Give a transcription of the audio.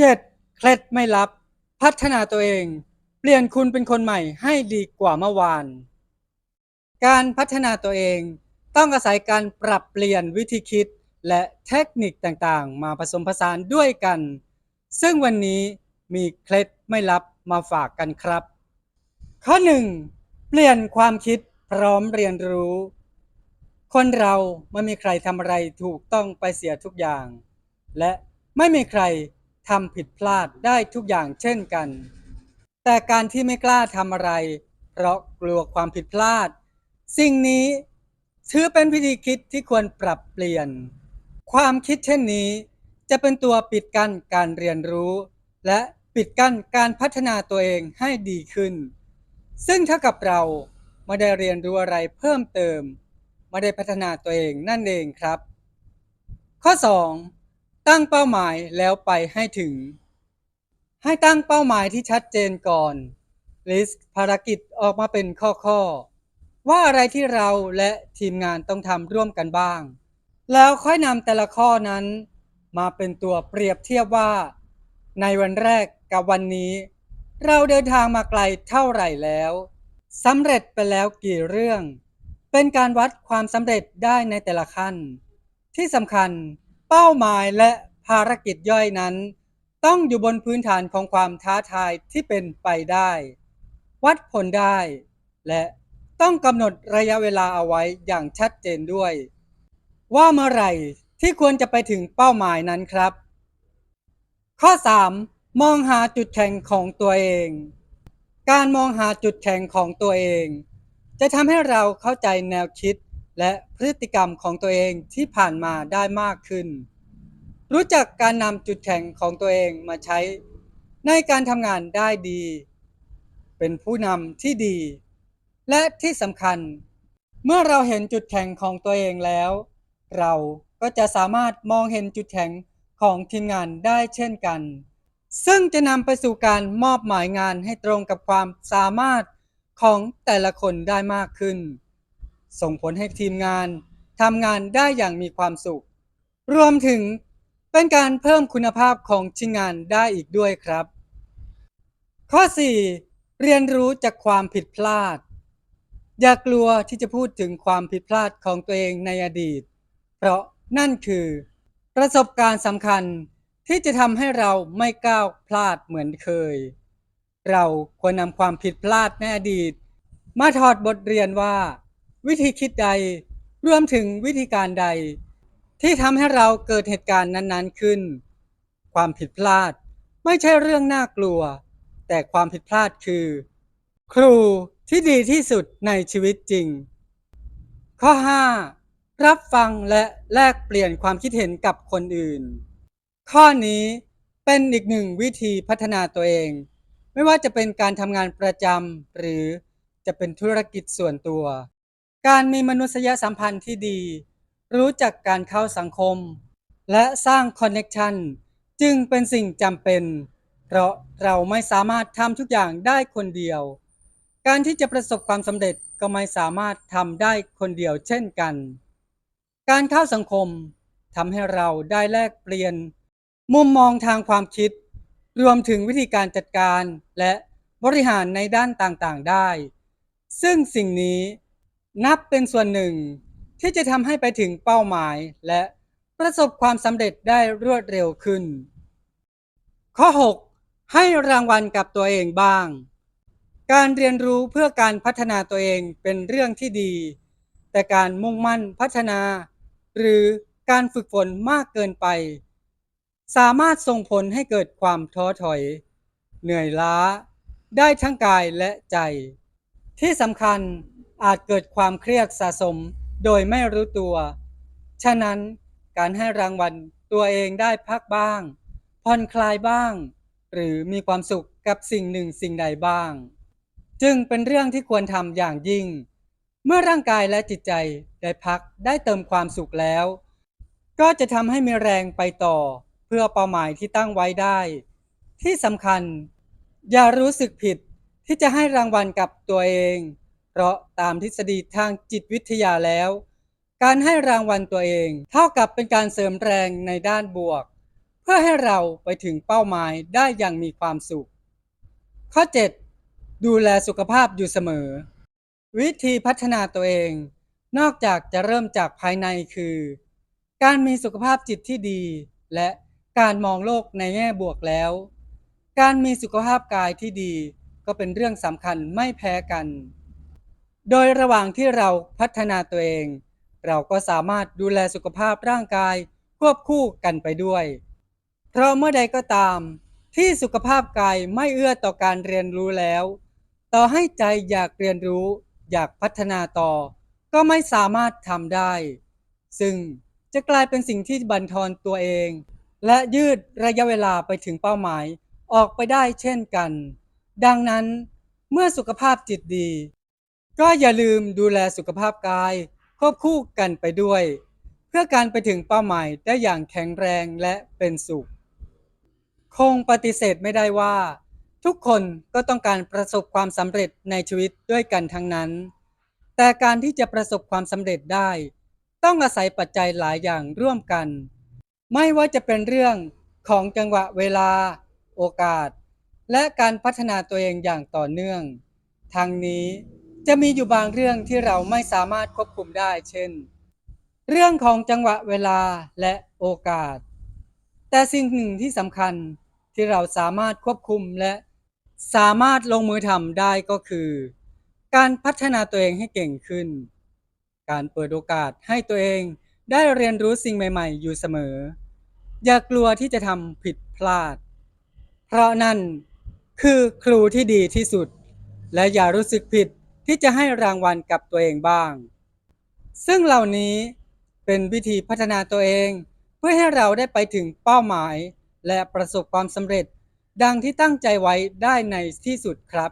7. เคล็ดไม่ลับ พัฒนาตัวเอง เปลี่ยนคุณเป็นคนใหม่ให้ดีกว่าเมื่อวาน การพัฒนาตัวเองต้องอาศัยการปรับเปลี่ยนวิธีคิดและเทคนิคต่างๆ มาผสมผสานด้วยกัน ซึ่งวันนี้มีเคล็ดไม่ลับมาฝากกันครับ ข้อ 1. เปลี่ยนความคิดพร้อมเรียนรู้ คนเราไม่มีใครทำอะไรถูกต้องไปเสียทุกอย่าง และไม่มีใคร ทำผิดพลาดได้ทุกอย่างเช่นกัน แต่การที่ไม่กล้าทำอะไร เพราะกลัวความผิดพลาด สิ่งนี้ถือเป็นวิธีคิดที่ควรปรับเปลี่ยน ความคิดเช่นนี้ จะเป็นตัวปิดกั้นการเรียนรู้ และปิดกั้นการพัฒนาตัวเองให้ดีขึ้น ซึ่งเท่ากับเราไม่ได้เรียนรู้อะไรเพิ่มเติม ไม่ได้พัฒนาตัวเองนั่นเองครับ ข้อ 2. ตั้งเป้าหมายแล้วไปให้ถึง ให้ตั้งเป้าหมายที่ชัดเจนก่อนลิสต์ภารกิจออกมาเป็นข้อๆ ว่าอะไรที่เราและทีมงานต้องทำร่วมกันบ้าง แล้วค่อยนำแต่ละข้อนั้น มาเป็นตัวเปรียบเทียบว่า ในวันแรกกับวันนี้ เราเดินทางมาไกลเท่าไหร่แล้วสำเร็จไปแล้วกี่เรื่อง เป็นการวัดความสำเร็จได้ในแต่ละขั้น ที่สำคัญ เป้าหมายและภารกิจย่อยนั้น ต้องอยู่บนพื้นฐานของความท้าทายที่เป็นไปได้ วัดผลได้ และต้องกำหนดระยะเวลาเอาไว้อย่างชัดเจนด้วย ว่าเมื่อไหร่ที่ควรจะไปถึงเป้าหมายนั้นครับ ข้อ 3. มองหาจุดแข็งของตัวเอง การมองหาจุดแข็งของตัวเอง จะทำให้เราเข้าใจแนวคิด และพฤติกรรมของตัวเองที่ผ่านมาได้มากขึ้น รู้จักการนำจุดแข็งของตัวเองมาใช้ในการทำงานได้ดี เป็นผู้นำที่ดี และที่สำคัญ เมื่อเราเห็นจุดแข็งของตัวเองแล้ว เราก็จะสามารถมองเห็นจุดแข็งของทีมงานได้เช่นกัน ซึ่งจะนำไปสู่การมอบหมายงานให้ตรงกับความสามารถของแต่ละคนได้มากขึ้น ส่งผลให้ทีมงานทำงานได้อย่างมีความสุข รวมถึงเป็นการเพิ่มคุณภาพของชิ้นงานได้อีกด้วยครับ ข้อ 4. เรียนรู้จากความผิดพลาด อย่ากลัวที่จะพูดถึงความผิดพลาดของตัวเองในอดีต เพราะนั่นคือ ประสบการณ์สำคัญที่จะทำให้เราไม่ก้าวพลาดเหมือนเคย เราควรนำความผิดพลาดในอดีต มาถอดบทเรียนว่า วิธีคิดใด รวมถึงวิธีการใด ที่ทำให้เราเกิดเหตุการณ์นั้น ๆ ขึ้น ความผิดพลาดไม่ใช่เรื่องน่ากลัว แต่ความผิดพลาดคือ ครูที่ดีที่สุดในชีวิตจริง ข้อ 5. รับฟังและแลกเปลี่ยนความคิดเห็นกับคนอื่น ข้อนี้เป็นอีกหนึ่งวิธีพัฒนาตัวเอง ไม่ว่าจะเป็นการทำงานประจำหรือจะเป็นธุรกิจส่วนตัว การมีมนุษยสัมพันธ์ที่ดี รู้จักการเข้าสังคม และสร้างคอนเน c ชันจึงเป็นสิ่งจำเป็น เพราะเราไม่สามารถทำทุกอย่างได้คนเดียว การที่จะประสบความสำเร็จก็ไม่สามารถทำได้คนเดียวเช่นกัน การเข้าสังคมทำให้เราได้แลกเปลี่ยน มุมมองทางความคิด รวมถึงวิธีการจัดการและบริหารในด้านต่างๆได้ ซึ่งสิ่งนี้ นับเป็นส่วนหนึ่งที่จะทำให้ไปถึงเป้าหมายและประสบความสำเร็จได้รวดเร็วขึ้น ข้อ 6 ให้รางวัลกับตัวเองบ้าง การเรียนรู้เพื่อการพัฒนาตัวเองเป็นเรื่องที่ดี แต่การมุ่งมั่นพัฒนา หรือการฝึกฝนมากเกินไป สามารถส่งผลให้เกิดความท้อถอย เหนื่อยล้า ได้ทั้งกายและใจ ที่สำคัญ อาจเกิดความเครียดสะสมโดยไม่รู้ตัว ฉะนั้นการให้รางวัลตัวเองได้พักบ้าง ผ่อนคลายบ้าง หรือมีความสุขกับสิ่งหนึ่งสิ่งใดบ้าง จึงเป็นเรื่องที่ควรทำอย่างยิ่ง เมื่อร่างกายและจิตใจได้พักได้เติมความสุขแล้ว ก็จะทำให้มีแรงไปต่อ เพื่อเป้าหมายที่ตั้งไว้ได้ ที่สำคัญ อย่ารู้สึกผิดที่จะให้รางวัลกับตัวเอง ราะตามทฤษฎีทางจิตวิทยาแล้ว การให้รางวัลตัวเอง เท่ากับเป็นการเสริมแรงในด้านบวก เพื่อให้เราไปถึงเป้าหมายได้อย่างมีความสุข ข้อ 7 ดูแลสุขภาพอยู่เสมอ วิธีพัฒนาตัวเอง นอกจากจะเริ่มจากภายในคือ การมีสุขภาพจิตที่ดี และการมองโลกในแง่บวกแล้ว การมีสุขภาพกายที่ดีก็เป็นเรื่องสำคัญไม่แพ้กัน โดยระหว่างที่เราพัฒนาตัวเอง เราก็สามารถดูแลสุขภาพร่างกายควบคู่กันไปด้วย เพราะเมื่อใดก็ตาม ที่สุขภาพกายไม่เอื้อต่อการเรียนรู้แล้ว ต่อให้ใจอยากเรียนรู้ อยากพัฒนาต่อ ก็ไม่สามารถทำได้ ซึ่งจะกลายเป็นสิ่งที่บั่นทอนตัวเอง และยืดระยะเวลาไปถึงเป้าหมายออกไปได้เช่นกัน ดังนั้นเมื่อสุขภาพจิตดี ก็อย่าลืมดูแลสุขภาพกายควบคู่กันไปด้วย เพื่อการไปถึงเป้าหมายได้อย่างแข็งแรงและเป็นสุข คงปฏิเสธไม่ได้ว่า ทุกคนก็ต้องการประสบความสำเร็จในชีวิตด้วยกันทั้งนั้น แต่การที่จะประสบความสำเร็จได้ ต้องอาศัยปัจจัยหลายอย่างร่วมกัน ไม่ว่าจะเป็นเรื่องของจังหวะเวลา โอกาส และการพัฒนาตัวเองอย่างต่อเนื่อง ทางนี้ จะมีอยู่บางเรื่องที่เราไม่สามารถควบคุมได้ เช่น เรื่องของจังหวะเวลาและโอกาส แต่สิ่งหนึ่งที่สำคัญที่เราสามารถควบคุมและสามารถลงมือทำได้ก็คือ การพัฒนาตัวเองให้เก่งขึ้น การเปิดโอกาสให้ตัวเองได้เรียนรู้สิ่งใหม่ ๆ อยู่เสมอ อย่ากลัวที่จะทำผิดพลาด เพราะนั่นคือครูที่ดีที่สุด และอย่ารู้สึกผิด ที่จะให้รางวัลกับตัวเองบ้าง ซึ่งเหล่านี้เป็นวิธีพัฒนาตัวเอง เพื่อให้เราได้ไปถึงเป้าหมาย และประสบความสำเร็จ ดังที่ตั้งใจไว้ได้ในที่สุดครับ